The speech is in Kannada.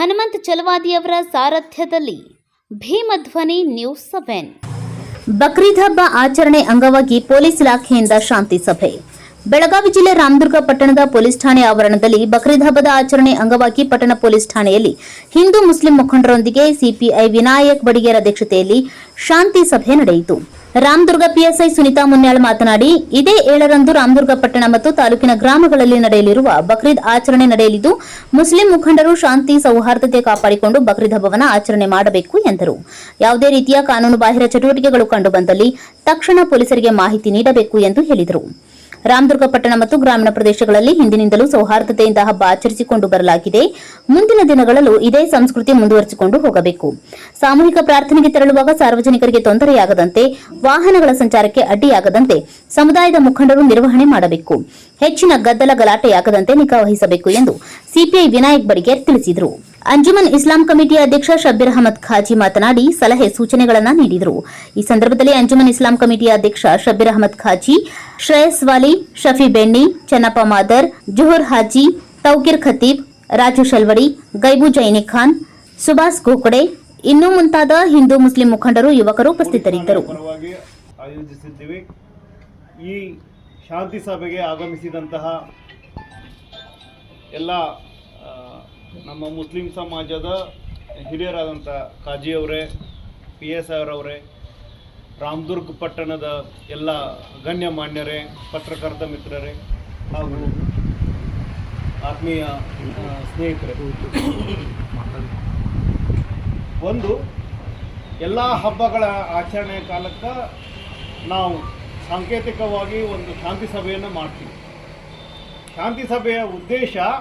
ಹನುಮಂತ್ ಚಲವಾದಿಯವರ ಸಾರಥ್ಯದಲ್ಲಿ ಭೀಮಧ್ವನಿ ನ್ಯೂಸ್ ಸೆವೆನ್. ಬಕ್ರೀದ್ ಹಬ್ಬ ಆಚರಣೆ ಅಂಗವಾಗಿ ಪೊಲೀಸ್ ಇಲಾಖೆಯಿಂದ ಶಾಂತಿ ಸಭೆ. ಬೆಳಗಾವಿ ಜಿಲ್ಲೆ ರಾಮದುರ್ಗ ಪಟ್ಟಣದ ಪೊಲೀಸ್ ಠಾಣೆ ಆವರಣದಲ್ಲಿ ಬಕ್ರೀದ್ ಹಬ್ಬದ ಆಚರಣೆ ಅಂಗವಾಗಿ ಪಟ್ಟಣ ಪೊಲೀಸ್ ಠಾಣೆಯಲ್ಲಿ ಹಿಂದೂ ಮುಸ್ಲಿಂ ಮುಖಂಡರೊಂದಿಗೆ ಸಿಪಿಐ ವಿನಾಯಕ್ ಬಡಿಗೇರ್ ಅಧ್ಯಕ್ಷತೆಯಲ್ಲಿ ಶಾಂತಿ ಸಭೆ ನಡೆಯಿತು. ರಾಮದುರ್ಗ ಪಿಎಸ್ಐ ಸುನಿತಾ ಮುನ್ಯಾಳ್ ಮಾತನಾಡಿ, ಇದೇ ಏಳರಂದು ರಾಮದುರ್ಗ ಪಟ್ಟಣ ಮತ್ತು ತಾಲೂಕಿನ ಗ್ರಾಮಗಳಲ್ಲಿ ನಡೆಯಲಿರುವ ಬಕ್ರೀದ್ ಆಚರಣೆ ನಡೆಯಲಿದ್ದು, ಮುಸ್ಲಿಂ ಮುಖಂಡರು ಶಾಂತಿ, ಸೌಹಾರ್ದತೆ ಕಾಪಾಡಿಕೊಂಡು ಬಕ್ರೀದ್ ಹಬ್ಬವನ್ನು ಆಚರಣೆ ಮಾಡಬೇಕು ಎಂದರು. ಯಾವುದೇ ರೀತಿಯ ಕಾನೂನು ಬಾಹಿರ ಚಟುವಟಿಕೆಗಳು ಕಂಡುಬಂದಲ್ಲಿ ತಕ್ಷಣ ಪೊಲೀಸರಿಗೆ ಮಾಹಿತಿ ನೀಡಬೇಕು ಎಂದು ಹೇಳಿದರು. ರಾಮದುರ್ಗ ಪಟ್ಟಣ ಮತ್ತು ಗ್ರಾಮೀಣ ಪ್ರದೇಶಗಳಲ್ಲಿ ಹಿಂದಿನಿಂದಲೂ ಸೌಹಾರ್ದತೆಯಿಂದ ಹಬ್ಬ ಆಚರಿಸಿಕೊಂಡು ಬರಲಾಗಿದೆ. ಮುಂದಿನ ದಿನಗಳಲ್ಲೂ ಇದೇ ಸಂಸ್ಕೃತಿ ಮುಂದುವರಿಸಿಕೊಂಡು ಹೋಗಬೇಕು. ಸಾಮೂಹಿಕ ಪ್ರಾರ್ಥನೆಗೆ ತೆರಳುವಾಗ ಸಾರ್ವಜನಿಕರಿಗೆ ತೊಂದರೆಯಾಗದಂತೆ, ವಾಹನಗಳ ಸಂಚಾರಕ್ಕೆ ಅಡ್ಡಿಯಾಗದಂತೆ ಸಮುದಾಯದ ಮುಖಂಡರು ನಿರ್ವಹಣೆ ಮಾಡಬೇಕು. ಹೆಚ್ಚಿನ ಗದ್ದಲ ಗಲಾಟೆಯಾಗದಂತೆ ನಿಗಾ ವಹಿಸಬೇಕು ಎಂದು ಸಿಪಿಐ ವಿನಾಯಕ್ ಬಡಿಗೇರ್ ತಿಳಿಸಿದರು. ಅಂಜುಮನ್ ಇಸ್ಲಾಂ ಕಮಿಟಿ ಅಧ್ಯಕ್ಷ ಶಬ್ಬೀರ್ ಅಹಮದ್ ಖಾಜಿ ಮಾತನಾಡಿ ಸಲಹೆ ಸೂಚನೆಗಳನ್ನು ನೀಡಿದರು. ಈ ಸಂದರ್ಭದಲ್ಲಿ ಅಂಜುಮನ್ ಇಸ್ಲಾಂ ಕಮಿಟಿಯ ಅಧ್ಯಕ್ಷ ಶಬ್ಬೀರ್ ಅಹಮದ್ ಖಾಜಿ, ಶ್ರೇಯಸ್ ವಾಲಿ, ಶಫಿ ಬೆಣ್ಣಿ, ಚೆನ್ನಪ್ಪ ಮಾದರ್, ಜುಹುರ್ ಹಾಜಿ, ತೌಕಿರ್ ಖತೀಬ್, ರಾಜು ಶಲ್ವಡಿ, ಗೈಬು ಜೈನಿ ಖಾನ್ ಸುಭಾಸ್ ಗೋಕಡೆ, ಇನ್ನೂ ಮುಂತಾದ ಹಿಂದೂ ಮುಸ್ಲಿಂ ಮುಖಂಡರು, ಯುವಕರು ಉಪಸ್ಥಿತರಿದ್ದರು. ಶಾಂತಿ ಸಭೆಗೆ ಆಗಮಿಸಿದಂತಹ ಎಲ್ಲ ನಮ್ಮ ಮುಸ್ಲಿಂ ಸಮಾಜದ ಹಿರಿಯರಾದಂಥ ಕಾಜಿಯವರೇ ಪಿ ಎಸ್ ಅವರವರೇ ರಾಮದುರ್ಗ್ ಪಟ್ಟಣದ ಎಲ್ಲ ಗಣ್ಯಮಾನ್ಯರೇ ಪತ್ರಕರ್ತ ಮಿತ್ರರೇ ಹಾಗೂ ಆತ್ಮೀಯ ಸ್ನೇಹಿತರೇ ಸ್ನೇಹಿತರೆ. ಒಂದು, ಎಲ್ಲ ಹಬ್ಬಗಳ ಆಚರಣೆಯ ಕಾಲಕ್ಕೆ ನಾವು ಸಾಂಕೇತಿಕವಾಗಿ ಒಂದು ಶಾಂತಿ ಸಭೆಯನ್ನು ಮಾಡ್ತೀವಿ. ಶಾಂತಿ ಸಭೆಯ ಉದ್ದೇಶ